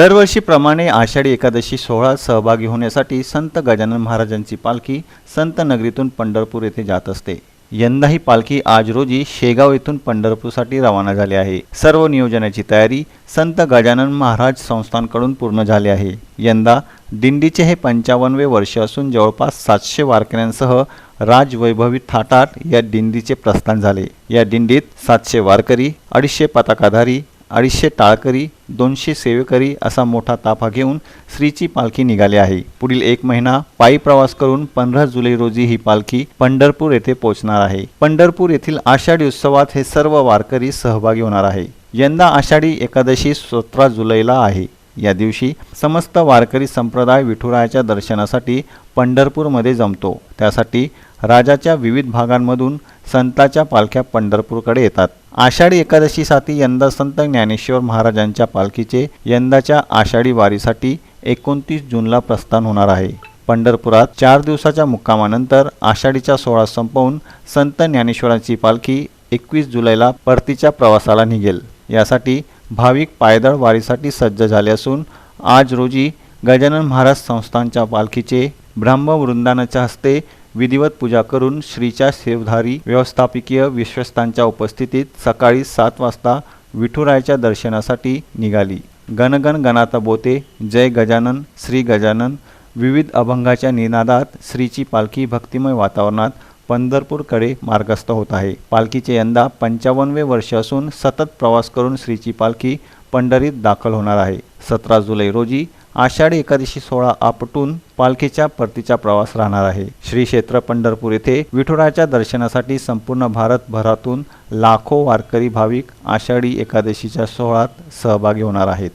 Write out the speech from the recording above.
दरवर्षीप्रमाणे आषाढी एकादशी सोहळ्यात सहभागी होण्यासाठी संत गजानन महाराजांची पालखी संत नगरीतून पंढरपूर येथे जात असते. यंदा ही पालखी आज रोजी शेगाव येथून पंढरपूरसाठी रवाना झाली आहे. सर्व नियोजनाची तयारी संत गजानन महाराज संस्थांकडून पूर्ण झाली आहे. यंदा दिंडीचे हे पंचावन्नवे वर्ष असून जवळपास सातशे वारकऱ्यांसह राजवैभवी थाटात या दिंडीचे प्रस्थान झाले. या दिंडीत सातशे वारकरी अडीचशे पताकाधारी अडीचशे टाळकरी दोनशे सेवेकरी असा मोठा ताफा घेऊन श्रीची पालखी निघाली आहे. पुढील एक महिना पायी प्रवास करून पंधरा जुलै रोजी ही पालखी पंढरपूर येथे पोहोचणार आहे. पंढरपूर येथील आषाढी उत्सवात हे सर्व वारकरी सहभागी होणार आहे. यंदा आषाढी एकादशी सतरा जुलैला आहे. या दिवशी समस्त वारकरी संप्रदाय विठुरायाच्या दर्शनासाठी पंढरपूरमध्ये जमतो. त्यासाठी राजाच्या विविध भागांमधून संतांच्या पालख्या पंढरपूरकडे येतात. आषाढी एकादशीसाठी यंदा संत ज्ञानेश्वर महाराजांच्या पालखीचे यंदाच्या आषाढी वारीसाठी एकोणतीस जूनला प्रस्थान होणार आहे. पंढरपुरात चार दिवसाच्या मुक्कामानंतर आषाढीचा सोहळा संपवून संत ज्ञानेश्वरांची पालखी एकवीस जुलैला परतीच्या प्रवासाला निघेल. यासाठी भाविक पायदळ वारीसाठी सज्ज झाले असून आज रोजी गजानन महाराज संस्थांच्या पालखीचे ब्राह्मवृंदानाच्या हस्ते विधिवत पूजा करून श्रीच्या सेवधारी व्यवस्थापकीय विश्वस्तांच्या उपस्थितीत सकाळी सात वाजता विठुरायाच्या दर्शनासाठी निघाली. गणगण गणाता बोते जय गजानन श्री गजानन विविध अभंगाच्या निनादात श्रीची पालखी भक्तिमय वातावरणात पंढरपूरकडे मार्गस्थ होत आहे. पालखीचे यंदा पंचावन्नवे वर्ष असून सतत प्रवास करून श्रीची पालखी पंढरीत दाखल होणार आहे. सतरा जुलै रोजी आषाढी एकादशी सोहळा आपटून पालखीच्या परतीचा प्रवास राहणार आहे. श्री क्षेत्र पंढरपूर येथे विठुराच्या दर्शनासाठी संपूर्ण भारतभरातून लाखो वारकरी भाविक आषाढी एकादशीच्या सोहळ्यात सहभागी होणार आहेत.